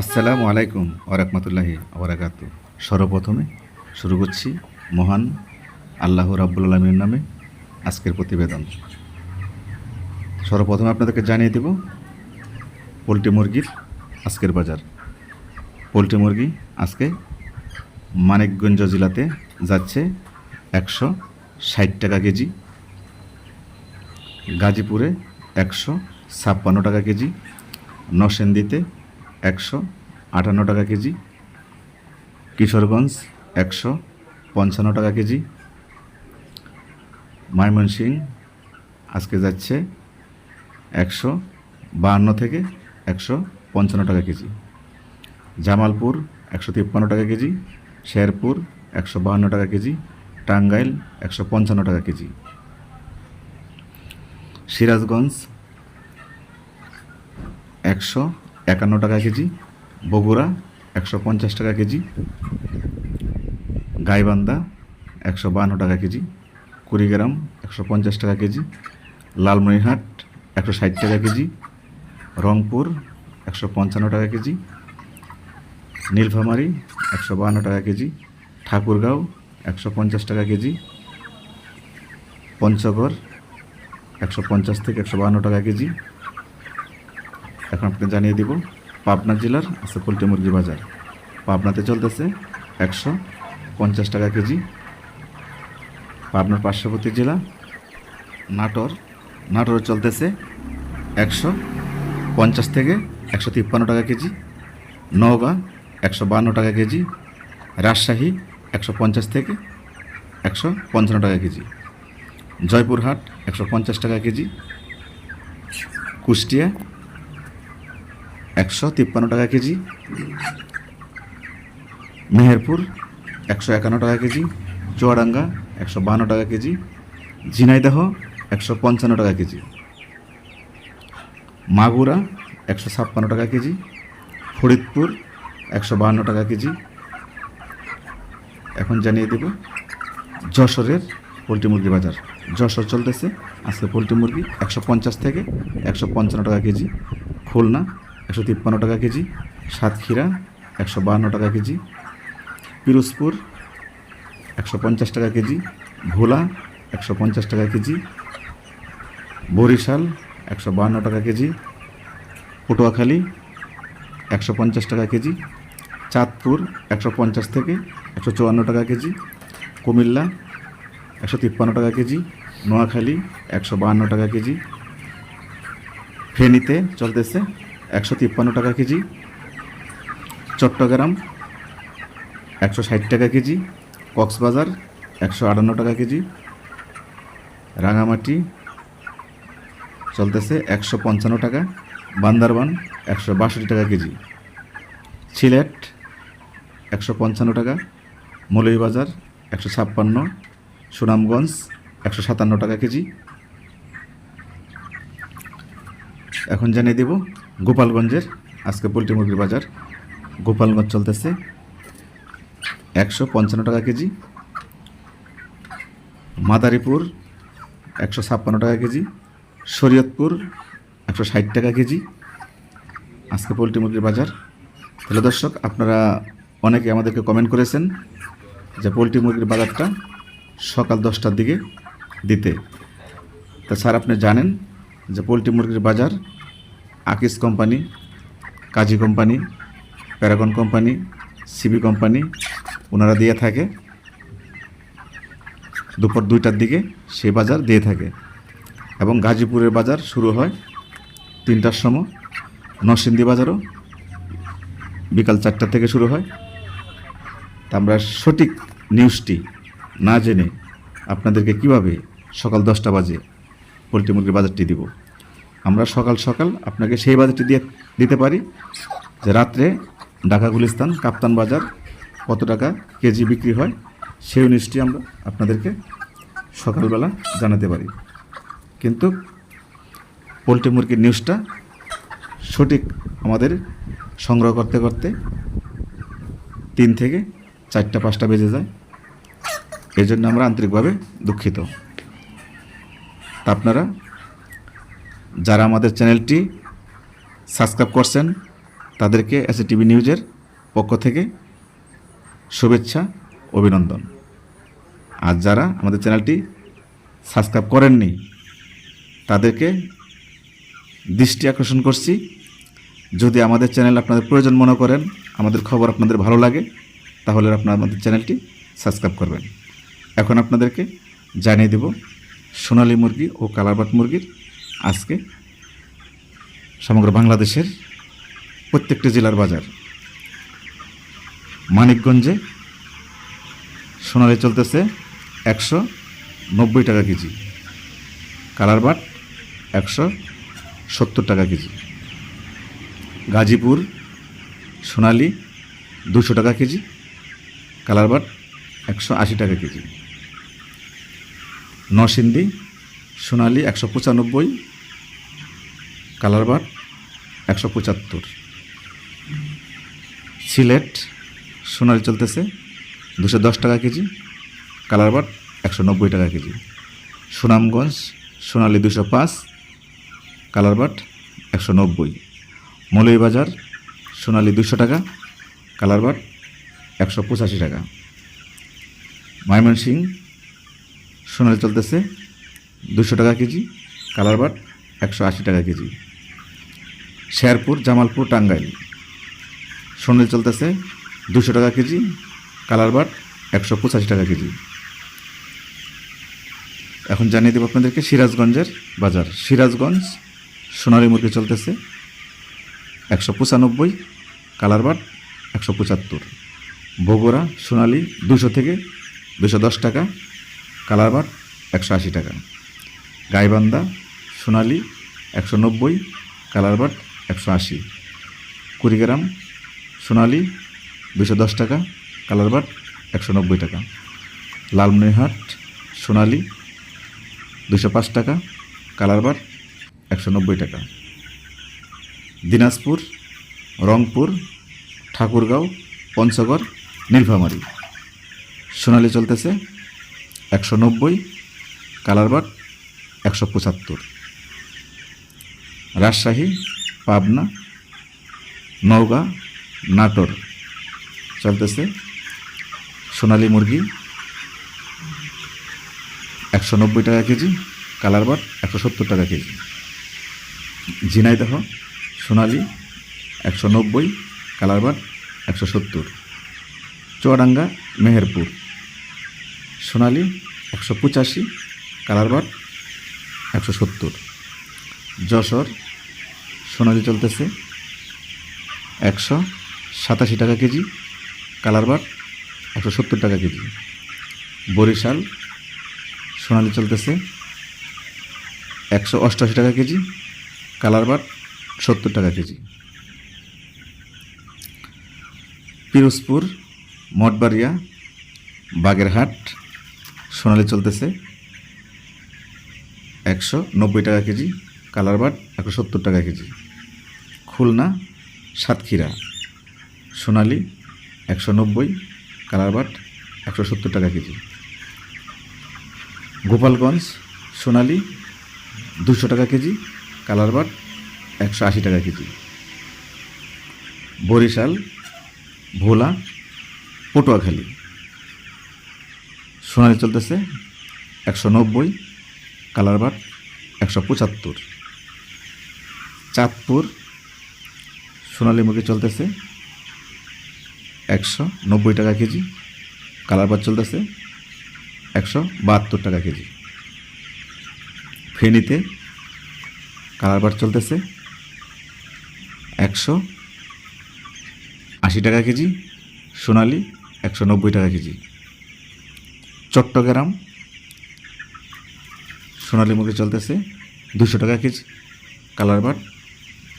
আসসালামু আলাইকুম ওরহমতুল্লাহি ওবরাকাত সর্বপ্রথমে শুরু করছি মহান আল্লাহ রাব্বুল আলমীর নামে আজকের প্রতিবেদন। সর্বপ্রথমে আপনাদেরকে জানিয়ে দেব, পোলট্রি মুরগির আজকের বাজার। পোলট্রি মুরগি আজকে মানিকগঞ্জ জেলাতে যাচ্ছে একশো ষাট টাকা কেজি, গাজীপুরে একশো ছাপ্পান্ন টাকা কেজি, নরসিংদীতে একশো আটান্ন টাকা কেজি। কিশোরগঞ্জ একশো পঞ্চান্ন টাকা কেজি। ময়মনসিং আজকে যাচ্ছে একশো বাহান্ন থেকে একশো পঞ্চান্ন টাকা কেজি। জামালপুর একশো তিপ্পান্ন টাকা কেজি। শেরপুর একশো বাহান্ন টাকা কেজি। টাঙ্গাইল একশো পঞ্চান্ন টাকা কেজি। সিরাজগঞ্জ একশো একান্ন টাকা কেজি, বগুড়া একশো পঞ্চাশ টাকা কেজি, গাইবান্ধা একশো বাহান্ন টাকা কেজি, কুড়িগ্রাম একশো পঞ্চাশ টাকা কেজি, লালমনিরহাট একশো ষাট টাকা কেজি, রংপুর একশো পঞ্চান্ন টাকা কেজি, নীলফামারী একশো বাহান্ন টাকা কেজি, ঠাকুরগাঁও একশো পঞ্চাশ টাকা কেজি, পঞ্চগড় একশো পঞ্চাশ থেকে একশো বাহান্ন টাকা কেজি এখন আপনাকে জানিয়ে দিব, পাবনা জেলার আছে পোলট্রি মুরগি বাজার। পাবনাতে চলতেছে একশো পঞ্চাশ টাকা কেজি। পাবনার পার্শ্ববর্তী জেলা নাটোর। নাটোরে চলতেছে একশো পঞ্চাশ থেকে একশো তিপ্পান্ন টাকা কেজি। নওগাঁ একশো বান্ন টাকা কেজি। রাজশাহী একশো পঞ্চাশ থেকে একশো পঞ্চান্ন টাকা কেজি। জয়পুরহাট একশো পঞ্চাশ টাকা কেজি। কুষ্টিয়া একশো তিপ্পান্ন টাকা কেজি। মেহেরপুর একশো একান্ন টাকা কেজি। চুয়াডাঙ্গা একশো বান্ন টাকা কেজি। ঝিনাইদহ একশো পঞ্চান্ন টাকা কেজি। মাগুরা একশো ছাপ্পান্ন টাকা কেজি। ফরিদপুর একশো বাহান্ন টাকা কেজি। এখন জানিয়ে দেব, যশোরের পোলট্রি মুরগি বাজার। যশোর চলতেছে, আজকে পোলট্রি মুরগি একশো পঞ্চাশ থেকে একশো পঞ্চান্ন টাকা কেজি। খুলনা একশো তিপ্পান্ন টাকা কেজি, সাতক্ষীরা একশো বাহান্ন টাকা কেজি, পিরোজপুর একশো পঞ্চাশ টাকা কেজি, ভোলা একশো পঞ্চাশ টাকা কেজি, বরিশাল একশো বাহান্ন টাকা কেজি, পটুয়াখালী একশো পঞ্চাশ টাকা কেজি, চাঁদপুর একশো পঞ্চাশ থেকে একশো চুয়ান্ন টাকা কেজি, কুমিল্লা একশো তিপ্পান্ন টাকা কেজি, নোয়াখালী একশো বাহান্ন টাকা কেজি। ফেনীতে চলতেছে একশো তিপ্পান্ন টাকা কেজি, চট্টগ্রাম একশো ষাট টাকা কেজি, কক্সবাজার একশো আটান্ন টাকা কেজি, রাঙামাটি চলতেছে একশো পঞ্চান্ন টাকা, বান্দারবান একশো বাষট্টি টাকা কেজি, সিলেট একশো পঞ্চান্ন টাকা, মৌলভীবাজার একশো ছাপ্পান্ন, সুনামগঞ্জ একশো সাতান্ন টাকা কেজি। এখন জানিয়ে দেব গোপালগঞ্জের, আজকে পোলট্রি মুরগির বাজার। গোপালগঞ্জ চলতেছে। একশো পঞ্চান্ন টাকা কেজি। মাদারীপুর একশো ছাপ্পান্ন টাকা কেজি। শরীয়তপুর একশো ষাট টাকা কেজি। আজকে পোলট্রি মুরগির বাজার। তাহলে দর্শক, আপনারা অনেকে আমাদেরকে কমেন্ট করেছেন যে পোলট্রি মুরগির বাজারটা সকাল দশটার দিকে দিতে। তা স্যার, আপনি জানেন যে পোলট্রি মুরগির বাজার আকিস company, Kazi company, Paragon company, CB company ওনারা দিয়ে থাকে। দুপুর দুইটার দিকে সেই বাজার দিয়ে থাকে এবং গাজীপুরের বাজার শুরু হয় তিনটার সময়। নরসিংদী বাজারও বিকাল চারটা থেকে শুরু হয়। তা আমরা সঠিক নিউজটি না জেনে আপনাদেরকে কীভাবে সকাল দশটা বাজে পোলট্রি মুরগির বাজারটি দিব? আমরা সকাল সকাল আপনাকে সেই বাজারটি দিয়ে দিতে পারি যে রাত্রে ঢাকা গুলিস্তান, কাপ্তান বাজার কত টাকা কেজি বিক্রি হয়, সেই নিউজটি আমরা আপনাদেরকে সকালবেলা জানাতে পারি। কিন্তু পোলট্রি মুরগির নিউজটা সঠিক আমাদের সংগ্রহ করতে করতে তিন থেকে চারটা, পাঁচটা বেজে যায়। এই জন্য আমরা আন্তরিকভাবে দুঃখিত। তা আপনারা যারা আমাদের চ্যানেলটি সাবস্ক্রাইব করছেন, তাদেরকে এস টিভি নিউজের পক্ষ থেকে শুভেচ্ছা, অভিনন্দন। আর যারা আমাদের চ্যানেলটি সাবস্ক্রাইব করেননি, তাদেরকে দৃষ্টি আকর্ষণ করছি। যদি আমাদের চ্যানেল আপনাদের প্রয়োজন মনে করেন, আমাদের খবর আপনাদের ভালো লাগে, তাহলে আপনারা আমাদের চ্যানেলটি সাবস্ক্রাইব করবেন। এখন আপনাদেরকে জানিয়ে দেব, সোনালী মুরগি ও কালারবাট মুরগির আজকে সমগ্র বাংলাদেশের প্রত্যেকটি জেলার বাজার মানিকগঞ্জে সোনালি চলতেছে একশো নব্বই টাকা কেজি কালার বাট একশো সত্তর টাকা কেজি, গাজীপুর সোনালি দুশো টাকা কেজি কালার বাট একশো আশি টাকা কেজি, নরসিংদী সোনালি একশো পঁচানব্বই কালার বাট একশো পঁচাত্তর। সিলেট, সোনালি চলতেছে, দুশো দশ টাকা কেজি। কালার বাট একশো নব্বই টাকা কেজি। সুনামগঞ্জ, সোনালি দুশো পাঁচ। কালার বাট একশো নব্বই। মৌলভীবাজার, সোনালি দুশো টাকা। কালার বাট একশো পঁচাশি টাকা। ময়মনসিং সোনালি চলতেছে, দুশো টাকা কেজি। কালার বাট একশো আশি টাকা কেজি। শেরপুর, জামালপুর, টাঙ্গাইল। সোনালি চলতেছে দুশো টাকা কেজি, কালার বাট একশো পঁচাশি টাকা কেজি। এখন জানিয়ে দেবো আপনাদেরকে সিরাজগঞ্জের বাজার। সিরাজগঞ্জ, সোনালী মুরগি চলতেছে একশো পঁচানব্বই, কালার বাট একশো পঁচাত্তর। বগুড়া, সোনালি দুশো থেকে দুশো দশ টাকা, কালার বাট একশো আশি টাকা। গাইবান্ধা সোনালি, একশো নব্বই কালার বাট একশো আশি। কুড়িগ্রাম, সোনালি দুশো দশ টাকা কালার বাট একশো নব্বই টাকা। লালমনিরহাট, সোনালি দুশো পাঁচ টাকা কালার বাট একশো নব্বই টাকা। দিনাজপুর, রংপুর, ঠাকুরগাঁও, পঞ্চগড়, নীলফামারী। সোনালি চলতেছে, একশো নব্বই কালার বাট একশো পঁচাত্তর। রাজশাহী, পাবনা, নওগাঁ, নাটোর। চলতেছে সোনালী মুরগি, একশো নব্বই টাকা কেজি, কালার বাট একশো সত্তর টাকা কেজি। ঝিনাইদহ, সোনালি, একশো নব্বই, কালার বাট একশো সত্তর। চুয়াডাঙ্গা, মেহেরপুর। সোনালি, একশো পঁচাশি, কালার বাট একশো সত্তর। যশোর সোনালি চলতেছে। একশো সাতাশি টাকা কেজি, কালার বাট একশো সত্তর টাকা কেজি। বরিশাল, সোনালি চলতেছে, একশো অষ্টআশি টাকা কেজি, কালার বাট সত্তর টাকা কেজি। পিরোজপুর, মঠবাড়িয়া, বাগেরহাট, সোনালি চলতেছে, একশো নব্বই টাকা কেজি, কালার বাট একশো সত্তর টাকা কেজি। খুলনা, সাতক্ষীরা। সোনালি, একশো নব্বই কালার বাট একশো সত্তর টাকা কেজি। গোপালগঞ্জ, সোনালি, দুশো টাকা কেজি কালার বাট একশো আশি টাকা কেজি। বরিশাল, ভোলা, পটুয়াখালী। সোনালি চলতেছে, একশো নব্বই কালার বাট একশো পঁচাত্তর। চাঁদপুর সোনালি মুরগি চলতেছে একশো নব্বই টাকা কেজি, কালার বাট চলতেছে একশো বাহাত্তর টাকা কেজি। ফেনীতে কালার বাট চলতেছে একশো আশি টাকা কেজি, সোনালি একশো নব্বই টাকা কেজি। চট্টগ্রাম সোনালি মুরগি চলতেছে দুশো টাকা কেজি, কালার বাট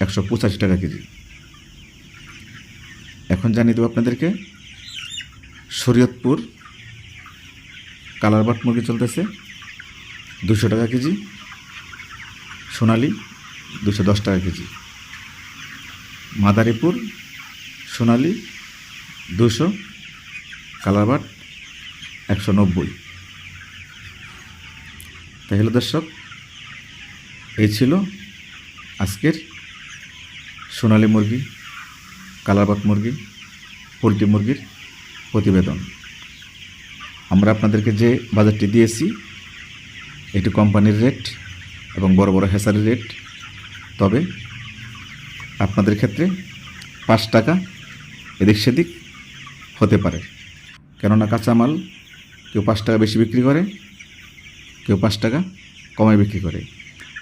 একশো পঁচাশি টাকা কেজি। এখন জানিয়ে দেবো আপনাদেরকে। শরীয়তপুর কালার বাট মুরগি চলতেছে। দুশো টাকা কেজি। সোনালি, দুশো দশ টাকা কেজি। মাদারীপুর, সোনালি, দুশো। কালার বাট একশো নব্বই। তাহলে দর্শক, এই ছিল আজকের সোনালি মুরগি, কালারবাট মুরগি। পোলট্রি মুরগির প্রতিবেদন। আমরা আপনাদেরকে যে বাজারটি দিয়েছি, এটি কোম্পানির রেট এবং বড় বড় হেসারির রেট। তবে আপনাদের ক্ষেত্রে পাঁচ টাকা এদিক সেদিক হতে পারে। কেননা কাঁচামাল কেউ পাঁচ টাকা বেশি বিক্রি করে, কেউ পাঁচ টাকা কমে বিক্রি করে।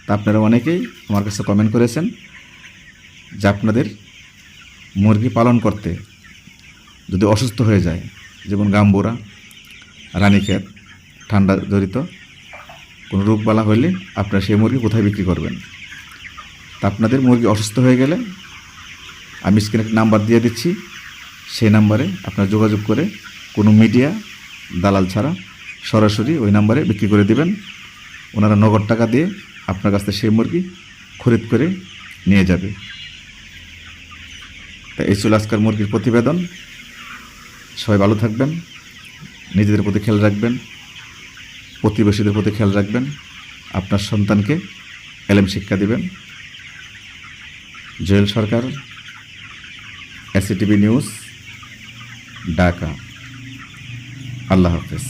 তা আপনারা অনেকেই আমার কাছে কমেন্ট করেছেন যে আপনাদের মুরগি পালন করতে যদি অসুস্থ হয়ে যায়, যেমন গাম্বুরা, রানীক্ষেত, ঠান্ডা জড়িত, কোনো রোগবালা হইলে আপনারা সেই মুরগি কোথায় বিক্রি করবেন? তা আপনাদের মুরগি অসুস্থ হয়ে গেলে আমি স্ক্রিনে একটা নাম্বার দিয়ে দিচ্ছি। সেই নাম্বারে আপনারা যোগাযোগ করে কোনো মিডিয়া, দালাল ছাড়া সরাসরি ওই নাম্বারে বিক্রি করে দিবেন। ওনারা নগদ টাকা দিয়ে আপনার কাছ থেকে সেই মুরগি খরিদ করে নিয়ে যাবে। তা এই ছিল আজকের মুরগির প্রতিবেদন। সবাই ভালো থাকবেন, নিজেদের প্রতি খেয়াল রাখবেন, প্রতিবেশীদের প্রতি খেয়াল রাখবেন, আপনার সন্তানকে এলএম শিক্ষা দিবেন। Joyel Sarkar ACTV news, Dhaka. আল্লাহ হাফেজ।